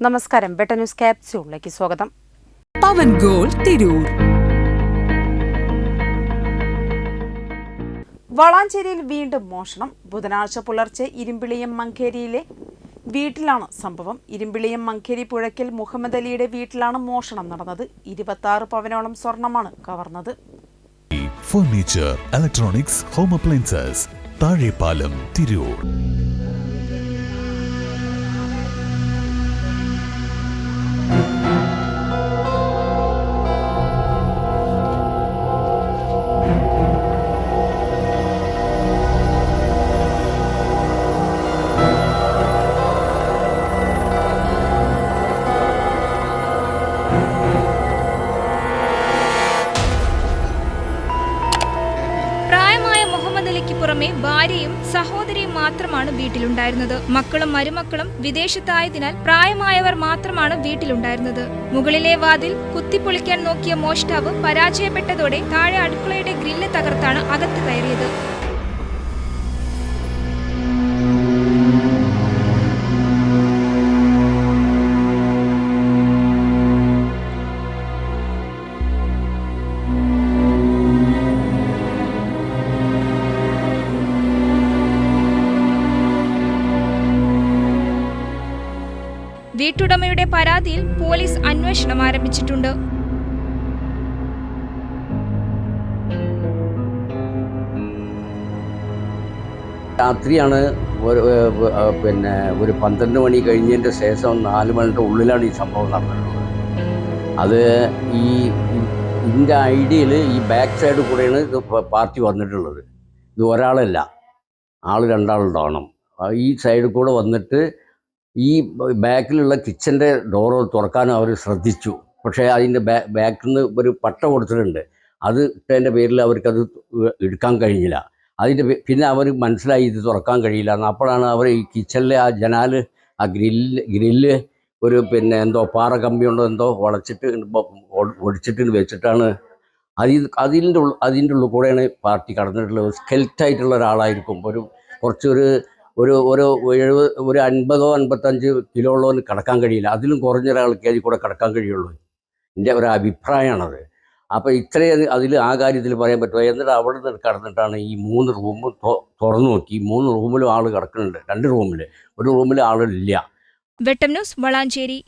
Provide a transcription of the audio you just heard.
നമസ്കാരം. ബെട്ട ന്യൂസ് ക്യാപ്സ്യൂളിലേക്ക് സ്വാഗതം. പവൻ ഗോൾ തിരൂർ. വളാഞ്ചേരിയിൽ വീണ്ടും മോഷണം. ബുധനാഴ്ച പുലർച്ചെ ഇരുമ്പിളിയം മങ്കേരിയിലെ വീട്ടിലാണ് സംഭവം. ഇരുമ്പിളിയം മങ്കേരി പുഴയ്ക്കൽ മുഹമ്മദ് അലിയുടെ വീട്ടിലാണ് മോഷണം നടന്നത്. ഇരുപത്തി ആറ് പവനോളം സ്വർണമാണ് കവർന്നത്. Furniture electronics home appliances Thazhepalam Tirur. പുറമെ ഭാര്യയും സഹോദരിയും മാത്രമാണ് വീട്ടിലുണ്ടായിരുന്നത്. മക്കളും മരുമക്കളും വിദേശത്തായതിനാൽ പ്രായമായവർ മാത്രമാണ് വീട്ടിലുണ്ടായിരുന്നത്. മുകളിലെ വാതിൽ കുത്തിപ്പൊളിക്കാൻ നോക്കിയ മോഷ്ടാവ് പരാജയപ്പെട്ടതോടെ താഴെ അടുക്കളയുടെ ഗ്രില്ല് തകർത്താണ് അകത്ത് കയറിയത്. വീട്ടുടമയുടെ പരാതിയിൽ പോലീസ് അന്വേഷണം ആരംഭിച്ചിട്ടുണ്ട്. രാത്രിയാണ് പിന്നെ ഒരു പന്ത്രണ്ട് മണി കഴിഞ്ഞതിന്റെ ശേഷം നാല് മണിയുടെ ഉള്ളിലാണ് ഈ സംഭവം നടന്നിട്ടുള്ളത് അത് ഈ ഇതിന്റെ ഐഡിയയിൽ ഈ ബാക്ക് സൈഡ് കൂടെയാണ് പാർട്ടി വന്നിട്ടുള്ളത്. ഇത് ഒരാളല്ല ആൾ രണ്ടാളുണ്ടാവണം ഈ സൈഡിൽ കൂടെ വന്നിട്ട് ഈ ബാക്കിലുള്ള കിച്ചന്റെ ഡോറ് തുറക്കാൻ അവർ ശ്രദ്ധിച്ചു. പക്ഷേ അതിന്റെ ബാ ബാക്കിൽ നിന്ന് ഒരു പട്ട കൊടുത്തിട്ടുണ്ട്. അത് ഇട്ടതിന്റെ പേരിൽ അവർക്കത് എടുക്കാൻ കഴിഞ്ഞില്ല. അതിന്റെ പിന്നെ അവർ മനസ്സിലായി ഇത് തുറക്കാൻ കഴിയില്ല എന്ന്. അപ്പോഴാണ് അവർ ഈ കിച്ചണിലെ ആ ജനാല് ആ ഗ്രില്ല് ഗ്രില്ല് ഒരു പിന്നെ എന്തോ പാറ കമ്പിയുണ്ടോ എന്തോ വളച്ചിട്ട് ഒടിച്ചിട്ട് വെച്ചിട്ടാണ് അതിൽ അതിന്റെ ഉള്ളിൽ അതിന്റെ ഉള്ളിൽ കൂടെയാണ് പാർട്ടി കടന്നിട്ടുള്ളത്. സ്കെൽറ്റായിട്ടുള്ള ഒരാളായിരിക്കും. ഒരു കുറച്ചൊരു ഒരു ഒരു എഴുപത് ഒരു അൻപതോ അൻപത്തഞ്ച് കിലോ ഉള്ളവന് കടക്കാൻ കഴിയില്ല. അതിലും കുറഞ്ഞ ഒരാൾക്ക് അതിൽ കൂടെ കടക്കാൻ കഴിയുള്ളൂ. എന്റെ ഒരു അഭിപ്രായമാണത്. അപ്പോൾ ഇത്രയും അതിൽ ആ കാര്യത്തിൽ പറയാൻ പറ്റുമോ? എന്നിട്ട് അവിടെ നിന്ന് കടന്നിട്ടാണ് ഈ മൂന്ന് റൂം തുറന്നു നോക്കി. മൂന്ന് റൂമിലും ആൾ കിടക്കുന്നുണ്ട്. രണ്ട് റൂമിൽ ഒരു റൂമിൽ ആളില്ല. വെട്ടം ന്യൂസ് വളാഞ്ചേരി.